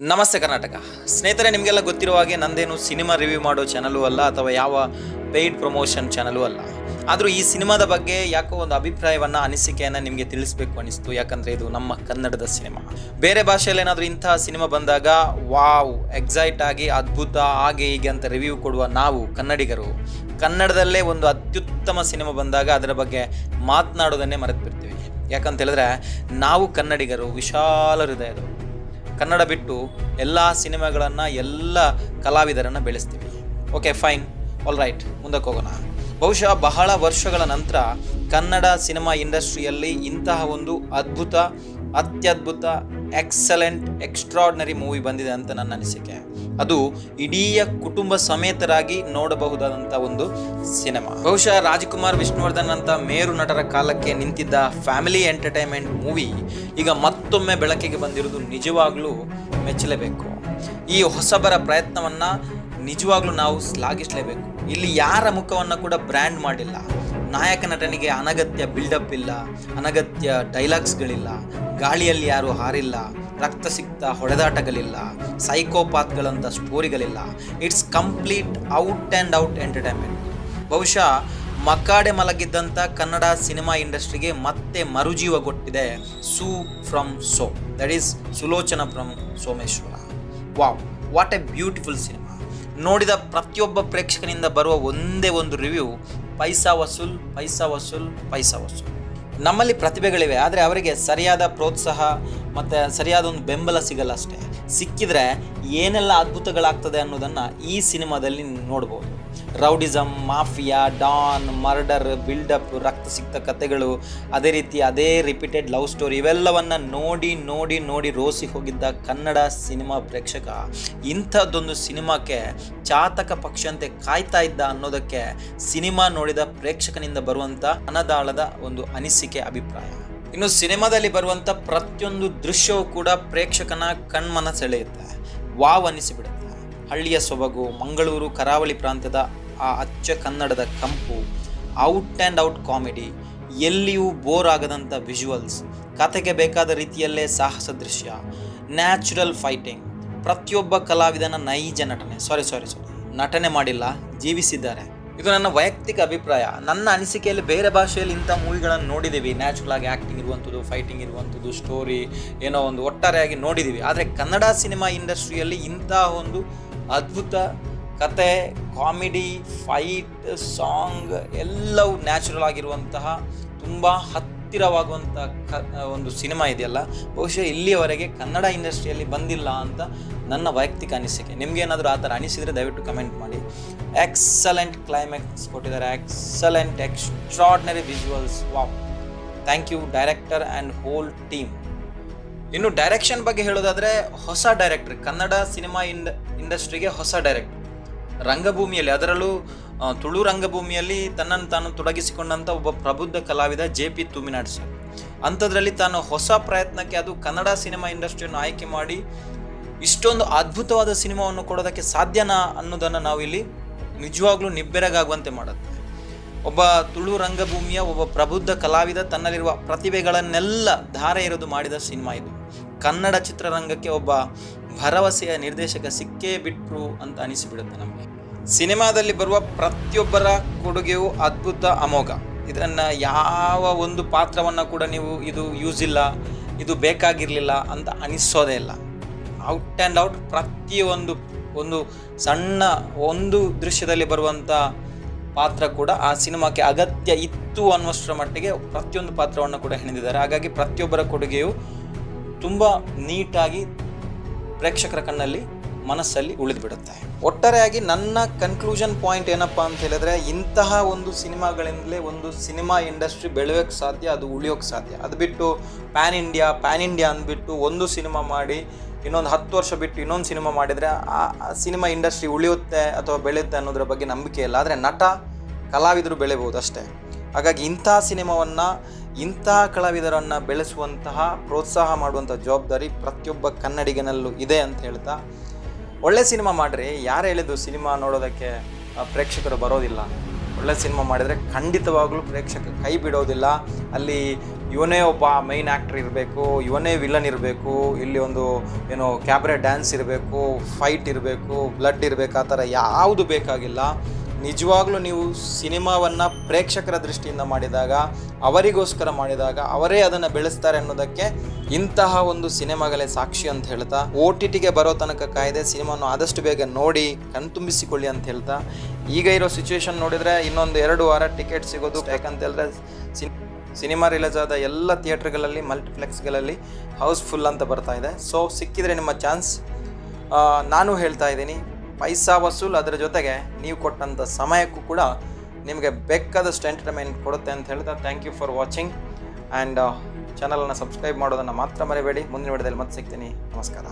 ನಮಸ್ತೆ ಕರ್ನಾಟಕ. ಸ್ನೇಹಿತರೆ, ನಿಮಗೆಲ್ಲ ಗೊತ್ತಿರುವ ಹಾಗೆ ನಂದೇನು ಸಿನಿಮಾ ರಿವ್ಯೂ ಮಾಡೋ ಚಾನಲು ಅಲ್ಲ, ಅಥವಾ ಯಾವ ಪೇಯ್ಡ್ ಪ್ರಮೋಷನ್ ಚಾನಲು ಅಲ್ಲ. ಆದರೂ ಈ ಸಿನಿಮಾದ ಬಗ್ಗೆ ಯಾಕೋ ಒಂದು ಅಭಿಪ್ರಾಯವನ್ನು, ಅನಿಸಿಕೆಯನ್ನು ನಿಮಗೆ ತಿಳಿಸ್ಬೇಕು ಅನಿಸ್ತು. ಯಾಕಂದರೆ ಇದು ನಮ್ಮ ಕನ್ನಡದ ಸಿನಿಮಾ. ಬೇರೆ ಭಾಷೆಯಲ್ಲಿ ಇಂತಹ ಸಿನಿಮಾ ಬಂದಾಗ, ವಾವ್, ಎಕ್ಸೈಟ್ ಆಗಿ, ಅದ್ಭುತ, ಹಾಗೆ ಹೀಗೆ ಅಂತ ರಿವ್ಯೂ ಕೊಡುವ ನಾವು ಕನ್ನಡಿಗರು, ಕನ್ನಡದಲ್ಲೇ ಒಂದು ಅತ್ಯುತ್ತಮ ಸಿನಿಮಾ ಬಂದಾಗ ಅದರ ಬಗ್ಗೆ ಮಾತನಾಡೋದನ್ನೇ ಮರೆತು ಬಿಡ್ತೀವಿ ಯಾಕಂತ ಹೇಳಿದ್ರೆ, ನಾವು ಕನ್ನಡಿಗರು ವಿಶಾಲ ಹೃದಯದವರು. ಕನ್ನಡ ಬಿಟ್ಟು ಎಲ್ಲ ಸಿನಿಮಾಗಳನ್ನು ಎಲ್ಲ ಕಲಾವಿದರನ್ನು ಬೆಳೆಸ್ತೀವಿ. ಓಕೆ ಫೈನ್ ಆಲ್ ರೈಟ್ ಮುಂದಕ್ಕೆ ಹೋಗೋಣ. ಬಹುಶಃ ಬಹಳ ವರ್ಷಗಳ ನಂತರ ಕನ್ನಡ ಸಿನಿಮಾ ಇಂಡಸ್ಟ್ರಿಯಲ್ಲಿ ಇಂತಹ ಒಂದು ಅದ್ಭುತ, ಅತ್ಯದ್ಭುತ ಎಕ್ಸಲೆಂಟ್ ಎಕ್ಸ್ಟ್ರಾಡ್ನರಿ ಮೂವಿ ಬಂದಿದೆ ಅಂತ ನನ್ನ ಅನಿಸಿಕೆ. ಅದು ಇಡೀ ಕುಟುಂಬ ಸಮೇತರಾಗಿ ನೋಡಬಹುದಾದಂಥ ಒಂದು ಸಿನಿಮಾ. ಬಹುಶಃ ರಾಜ್ಕುಮಾರ್, ವಿಷ್ಣುವರ್ಧನ್ ಅಂತ ಮೇರು ನಟರ ಕಾಲಕ್ಕೆ ನಿಂತಿದ್ದ ಫ್ಯಾಮಿಲಿ ಎಂಟರ್ಟೈನ್ಮೆಂಟ್ ಮೂವಿ ಈಗ ಮತ್ತೊಮ್ಮೆ ಬೆಳಕಿಗೆ ಬಂದಿರುವುದು ನಿಜವಾಗ್ಲೂ ಮೆಚ್ಚಲೇಬೇಕು. ಈ ಹೊಸಬರ ಪ್ರಯತ್ನವನ್ನ ನಿಜವಾಗ್ಲೂ ನಾವು ಶ್ಲಾಘಿಸಲೇಬೇಕು. ಇಲ್ಲಿ ಯಾರ ಮುಖವನ್ನು ಕೂಡ ಬ್ರ್ಯಾಂಡ್ ಮಾಡಿಲ್ಲ. ನಾಯಕ ನಟನಿಗೆ ಅನಗತ್ಯ ಬಿಲ್ಡಪ್ ಇಲ್ಲ, ಅನಗತ್ಯ ಡೈಲಾಗ್ಸ್ಗಳಿಲ್ಲ ಗಾಳಿಯಲ್ಲಿ ಯಾರು ಹಾರಿಲ್ಲ ರಕ್ತಸಿಕ್ತ ಹೊಡೆದಾಟಗಳಿಲ್ಲ ಸೈಕೋಪಾತ್ಗಳಂಥ ಸ್ಟೋರಿಗಳಿಲ್ಲ. It's complete out and out entertainment ಬಹುಶಃ ಮಕ್ಕಾಡೆ ಮಲಗಿದ್ದಂಥ ಕನ್ನಡ ಸಿನಿಮಾ ಇಂಡಸ್ಟ್ರಿಗೆ ಮತ್ತೆ ಮರುಜೀವ ಕೊಟ್ಟಿದೆ Su from So. That is Sulochana from Someshwara. Wow what a beautiful cinema ನೋಡಿದ ಪ್ರತಿಯೊಬ್ಬ ಪ್ರೇಕ್ಷಕನಿಂದ ಬರುವ ಒಂದೇ ಒಂದು ರಿವ್ಯೂ ಪೈಸಾ ವಸೂಲ್ ಪೈಸಾ ವಸೂಲ್ ಪೈಸಾ ವಸೂಲ್. ನಮ್ಮಲ್ಲಿ ಪ್ರತಿಭೆಗಳಿವೆ ಆದರೆ ಅವರಿಗೆ ಸರಿಯಾದ ಪ್ರೋತ್ಸಾಹ ಮತ್ತು ಸರಿಯಾದ ಒಂದು ಬೆಂಬಲ ಸಿಗಲ್ಲ ಅಷ್ಟೇ. ಸಿಕ್ಕಿದ್ರೆ ಏನೆಲ್ಲ ಅದ್ಭುತಗಳಾಗ್ತದೆ ಅನ್ನೋದನ್ನು ಈ ಸಿನಿಮಾದಲ್ಲಿ ನೋಡ್ಬೋದು. Rowdyism mafia, don, murder, buildup ರಕ್ತಸಿಕ್ತ ಕಥೆಗಳು ಅದೇ ರೀತಿ ಅದೇ ರಿಪೀಟೆಡ್ ಲವ್ ಸ್ಟೋರಿ ಇವೆಲ್ಲವನ್ನು ನೋಡಿ ನೋಡಿ ನೋಡಿ ರೋಸಿ ಹೋಗಿದ್ದ ಕನ್ನಡ ಸಿನಿಮಾ ಪ್ರೇಕ್ಷಕ. ಇಂಥದ್ದೊಂದು ಸಿನಿಮಾಕ್ಕೆ ಚಾತಕ ಪಕ್ಷಂತೆ ಕಾಯ್ತಾ ಇದ್ದ ಅನ್ನೋದಕ್ಕೆ ಸಿನಿಮಾ ನೋಡಿದ ಪ್ರೇಕ್ಷಕನಿಂದ ಬರುವಂಥ ಅನದಾಳದ ಒಂದು ಅನಿಸಿಕೆ ಅಭಿಪ್ರಾಯ. ಇನ್ನು ಸಿನಿಮಾದಲ್ಲಿ ಬರುವಂಥ ಪ್ರತಿಯೊಂದು ದೃಶ್ಯವೂ ಕೂಡ ಪ್ರೇಕ್ಷಕನ ಕಣ್ಮನ ಸೆಳೆಯುತ್ತೆ. ವಾವ್ ಅನಿಸಿಬಿಡುತ್ತೆ ಹಳ್ಳಿಯ ಸೊಬಗು, ಮಂಗಳೂರು, ಕರಾವಳಿ ಪ್ರಾಂತ್ಯದ ಆ ಅಚ್ಚ ಕನ್ನಡದ ಕಂಪು, ಔಟ್ ಆ್ಯಂಡ್ ಔಟ್ ಕಾಮಿಡಿ, ಎಲ್ಲಿಯೂ ಬೋರ್ ಆಗದಂಥ ವಿಜುವಲ್ಸ್, ಕತೆಗೆ ಬೇಕಾದ ರೀತಿಯಲ್ಲೇ ಸಾಹಸ ದೃಶ್ಯ, ನ್ಯಾಚುರಲ್ ಫೈಟಿಂಗ್, ಪ್ರತಿಯೊಬ್ಬ ಕಲಾವಿದನ ನೈಜ ನಟನೆ. ಸಾರಿ ಸಾರಿ ಸಾರಿ. ನಟನೆ ಮಾಡಿಲ್ಲ, ಜೀವಿಸಿದ್ದಾರೆ. ಇದು ನನ್ನ ವೈಯಕ್ತಿಕ ಅಭಿಪ್ರಾಯ. ನನ್ನ ಅನಿಸಿಕೆಯಲ್ಲಿ ಬೇರೆ ಭಾಷೆಯಲ್ಲಿ ಇಂಥ ಮೂವಿಗಳನ್ನು ನೋಡಿದ್ದೀವಿ. ನ್ಯಾಚುರಲ್ ಆಗಿ ಆ್ಯಕ್ಟಿಂಗ್ ಇರುವಂಥದ್ದು, ಫೈಟಿಂಗ್ ಇರುವಂಥದ್ದು, ಸ್ಟೋರಿ, ಏನೋ ಒಂದು ಒಟ್ಟಾರೆಯಾಗಿ ನೋಡಿದ್ದೀವಿ. ಆದರೆ ಕನ್ನಡ ಸಿನಿಮಾ ಇಂಡಸ್ಟ್ರಿಯಲ್ಲಿ ಇಂತಹ ಒಂದು ಅದ್ಭುತ ಕತೆ, ಕಾಮಿಡಿ, ಫೈಟ್, ಸಾಂಗ್ ಎಲ್ಲವೂ ನ್ಯಾಚುರಲ್ ಆಗಿರುವಂತಹ ತುಂಬ ಹತ್ತಿರವಾಗುವಂಥ ಒಂದು ಸಿನಿಮಾ ಇದೆಯಲ್ಲ, ಬಹುಶಃ ಇಲ್ಲಿಯವರೆಗೆ ಕನ್ನಡ ಇಂಡಸ್ಟ್ರಿಯಲ್ಲಿ ಬಂದಿಲ್ಲ ಅಂತ ನನ್ನ ವೈಯಕ್ತಿಕ ಅನಿಸಿಕೆ. ನಿಮಗೇನಾದರೂ ಆ ಥರ ಅನಿಸಿದರೆ ದಯವಿಟ್ಟು ಕಮೆಂಟ್ ಮಾಡಿ. ಎಕ್ಸಲೆಂಟ್ ಕ್ಲೈಮ್ಯಾಕ್ಸ್ ಕೊಟ್ಟಿದ್ದಾರೆ. Excellent extraordinary visuals wow thank you director and whole team ಇನ್ನು ಡೈರೆಕ್ಷನ್ ಬಗ್ಗೆ ಹೇಳೋದಾದರೆ, ಹೊಸ ಡೈರೆಕ್ಟರ್ ಕನ್ನಡ ಸಿನಿಮಾ ಇಂಡ ಇಂಡಸ್ಟ್ರಿಗೆ ಹೊಸ ಡೈರೆಕ್ಟರ್ ರಂಗಭೂಮಿಯಲ್ಲಿ, ಅದರಲ್ಲೂ ತುಳು ರಂಗಭೂಮಿಯಲ್ಲಿ ತನ್ನನ್ನು ತಾನು ತೊಡಗಿಸಿಕೊಂಡಂಥ ಒಬ್ಬ ಪ್ರಬುದ್ಧ ಕಲಾವಿದ ಜೆ ಪಿ ತುಮಿನಾಡ್ ಸರ್. ಅಂಥದ್ರಲ್ಲಿ ತಾನು ಹೊಸ ಪ್ರಯತ್ನಕ್ಕೆ ಅದು ಕನ್ನಡ ಸಿನಿಮಾ ಇಂಡಸ್ಟ್ರಿಯನ್ನು ಆಯ್ಕೆ ಮಾಡಿ ಇಷ್ಟೊಂದು ಅದ್ಭುತವಾದ ಸಿನಿಮಾವನ್ನು ಕೊಡೋದಕ್ಕೆ ಸಾಧ್ಯನಾ ಅನ್ನೋದನ್ನು ನಾವಿಲ್ಲಿ ನಿಜವಾಗ್ಲೂ ನಿಬ್ಬೆರಗಾಗುವಂತೆ ಮಾಡುತ್ತೆ. ಒಬ್ಬ ತುಳು ರಂಗಭೂಮಿಯ ಒಬ್ಬ ಪ್ರಬುದ್ಧ ಕಲಾವಿದ ತನ್ನಲ್ಲಿರುವ ಪ್ರತಿಭೆಗಳನ್ನೆಲ್ಲ ಧಾರೆ ಇರೋದು ಮಾಡಿದ ಸಿನಿಮಾ ಇದು. ಕನ್ನಡ ಚಿತ್ರರಂಗಕ್ಕೆ ಒಬ್ಬ ಭರವಸೆಯ ನಿರ್ದೇಶಕ ಸಿಕ್ಕೇ ಬಿಟ್ರು ಅಂತ ಅನಿಸಿಬಿಡುತ್ತೆ ನಮಗೆ. ಸಿನಿಮಾದಲ್ಲಿ ಬರುವ ಪ್ರತಿಯೊಬ್ಬರ ಕೊಡುಗೆಯೂ ಅದ್ಭುತ ಅಮೋಘ. ಇದನ್ನು ಯಾವ ಒಂದು ಪಾತ್ರವನ್ನು ಕೂಡ ನೀವು ಇದು ಯೂಸ್ ಇಲ್ಲ, ಇದು ಬೇಕಾಗಿರಲಿಲ್ಲ ಅಂತ ಅನಿಸೋದೇ ಇಲ್ಲ. ಔಟ್ ಆ್ಯಂಡ್ ಔಟ್ ಪ್ರತಿಯೊಂದು, ಒಂದು ಸಣ್ಣ ಒಂದು ದೃಶ್ಯದಲ್ಲಿ ಬರುವಂಥ ಪಾತ್ರ ಕೂಡ ಆ ಸಿನಿಮಾಕ್ಕೆ ಅಗತ್ಯ ಇತ್ತು ಅನ್ನುವಷ್ಟರ ಮಟ್ಟಿಗೆ ಪ್ರತಿಯೊಂದು ಪಾತ್ರವನ್ನು ಕೂಡ ಹೆಣೆದಿದ್ದಾರೆ. ಹಾಗಾಗಿ ಪ್ರತಿಯೊಬ್ಬರ ಕೊಡುಗೆಯು ತುಂಬ ನೀಟಾಗಿ ಪ್ರೇಕ್ಷಕರ ಕಣ್ಣಲ್ಲಿ ಮನಸ್ಸಲ್ಲಿ ಉಳಿದುಬಿಡುತ್ತೆ. ಒಟ್ಟಾರೆಯಾಗಿ ನನ್ನ ಕನ್ಕ್ಲೂಷನ್ ಪಾಯಿಂಟ್ ಏನಪ್ಪ ಅಂತ ಹೇಳಿದ್ರೆ, ಇಂತಹ ಒಂದು ಸಿನಿಮಾಗಳಿಂದಲೇ ಒಂದು ಸಿನಿಮಾ ಇಂಡಸ್ಟ್ರಿ ಬೆಳೆಯೋಕ್ಕೆ ಸಾಧ್ಯ, ಅದು ಉಳಿಯೋಕ್ಕೆ ಸಾಧ್ಯ. ಅದು ಬಿಟ್ಟು ಪ್ಯಾನ್ ಇಂಡಿಯಾ ಪ್ಯಾನ್ ಇಂಡಿಯಾ ಅಂದ್ಬಿಟ್ಟು ಒಂದು ಸಿನಿಮಾ ಮಾಡಿ, ಇನ್ನೊಂದು ಹತ್ತು ವರ್ಷ ಬಿಟ್ಟು ಇನ್ನೊಂದು ಸಿನಿಮಾ ಮಾಡಿದರೆ ಆ ಸಿನಿಮಾ ಇಂಡಸ್ಟ್ರಿ ಉಳಿಯುತ್ತೆ ಅಥವಾ ಬೆಳೆಯುತ್ತೆ ಅನ್ನೋದ್ರ ಬಗ್ಗೆ ನಂಬಿಕೆ ಇಲ್ಲ. ಆದರೆ ನಟ, ಕಲಾವಿದರು ಬೆಳೆಯಬಹುದು ಅಷ್ಟೇ. ಹಾಗಾಗಿ ಇಂತಹ ಸಿನಿಮಾವನ್ನು ಇಂತಹ ಕಲಾವಿದರನ್ನು ಬೆಳೆಸುವಂತಹ, ಪ್ರೋತ್ಸಾಹ ಮಾಡುವಂಥ ಜವಾಬ್ದಾರಿ ಪ್ರತಿಯೊಬ್ಬ ಕನ್ನಡಿಗನಲ್ಲೂ ಇದೆ ಅಂತ ಹೇಳ್ತಾ, ಒಳ್ಳೆ ಸಿನಿಮಾ ಮಾಡಿರಿ ಯಾರು ಹೇಳಿದ್ದು ಸಿನಿಮಾ ನೋಡೋದಕ್ಕೆ ಪ್ರೇಕ್ಷಕರು ಬರೋದಿಲ್ಲ. ಒಳ್ಳೆ ಸಿನಿಮಾ ಮಾಡಿದರೆ ಖಂಡಿತವಾಗ್ಲೂ ಪ್ರೇಕ್ಷಕ ಕೈ ಬಿಡೋದಿಲ್ಲ. ಅಲ್ಲಿ ಇವನೇ ಒಬ್ಬ ಮೈನ್ ಆ್ಯಕ್ಟ್ರ್ ಇರಬೇಕು, ಇವನೇ ವಿಲನ್ ಇರಬೇಕು, ಇಲ್ಲಿ ಒಂದು, ಏನೋ ಕ್ಯಾಬ್ರೆ ಡ್ಯಾನ್ಸ್ ಇರಬೇಕು ಫೈಟ್ ಇರಬೇಕು ಬ್ಲಡ್ ಇರಬೇಕು, ಆ ಥರ ಯಾವುದು ಬೇಕಾಗಿಲ್ಲ. ನಿಜವಾಗ್ಲೂ ನೀವು ಸಿನಿಮಾವನ್ನು ಪ್ರೇಕ್ಷಕರ ದೃಷ್ಟಿಯಿಂದ ಮಾಡಿದಾಗ, ಅವರಿಗೋಸ್ಕರ ಮಾಡಿದಾಗ, ಅವರೇ ಅದನ್ನು ಬೆಳೆಸ್ತಾರೆ ಅನ್ನೋದಕ್ಕೆ ಇಂತಹ ಒಂದು ಸಿನಿಮಾಗಳೇ ಸಾಕ್ಷಿ ಅಂತ ಹೇಳ್ತಾ ಒ ಟಿ ಟಿಗೆ ಬರೋ ತನಕ ಕಾಯ್ದೆ ಸಿನಿಮಾನು ಆದಷ್ಟು ಬೇಗ ನೋಡಿ ಕಣ್ತುಂಬಿಸಿಕೊಳ್ಳಿ ಅಂತ ಹೇಳ್ತಾ, ಈಗ ಇರೋ ಸಿಚುವೇಶನ್ ನೋಡಿದರೆ ಇನ್ನೊಂದು ಎರಡು ವಾರ ಟಿಕೆಟ್ ಸಿಗೋದು ಯಾಕಂತ ಹೇಳಿದ್ರೆ ಸಿನ್, ಸಿನಿಮಾ ರಿಲೀಸ್ ಆದ ಎಲ್ಲ ಥಿಯೇಟ್ರ್ಗಳಲ್ಲಿ, ಮಲ್ಟಿಪ್ಲೆಕ್ಸ್ಗಳಲ್ಲಿ ಹೌಸ್ಫುಲ್ ಅಂತ ಬರ್ತಾ ಇದೆ. ಸೊ ಸಿಕ್ಕಿದರೆ ನಿಮ್ಮ ಚಾನ್ಸ್. ನಾನು ಹೇಳ್ತಾ ಇದ್ದೀನಿ ಪೈಸಾ ವಸೂಲ್ ಅದರ ಜೊತೆಗೆ ನೀವು ಕೊಟ್ಟಂಥ ಸಮಯಕ್ಕೂ ಕೂಡ ನಿಮಗೆ ಬೇಕಾದಷ್ಟು ಎಂಟರ್ಟೈನ್ಮೆಂಟ್ ಕೊಡುತ್ತೆ ಅಂತ ಹೇಳ್ತಾ thank you for watching and ಚಾನಲನ್ನು ಸಬ್ಸ್ಕ್ರೈಬ್ ಮಾಡೋದನ್ನು ಮಾತ್ರ ಮರಿಬೇಡಿ. ಮುಂದಿನ ವಿಡಿಯೋದಲ್ಲಿ ಮತ್ತೆ ಸಿಗ್ತೀನಿ. ನಮಸ್ಕಾರ.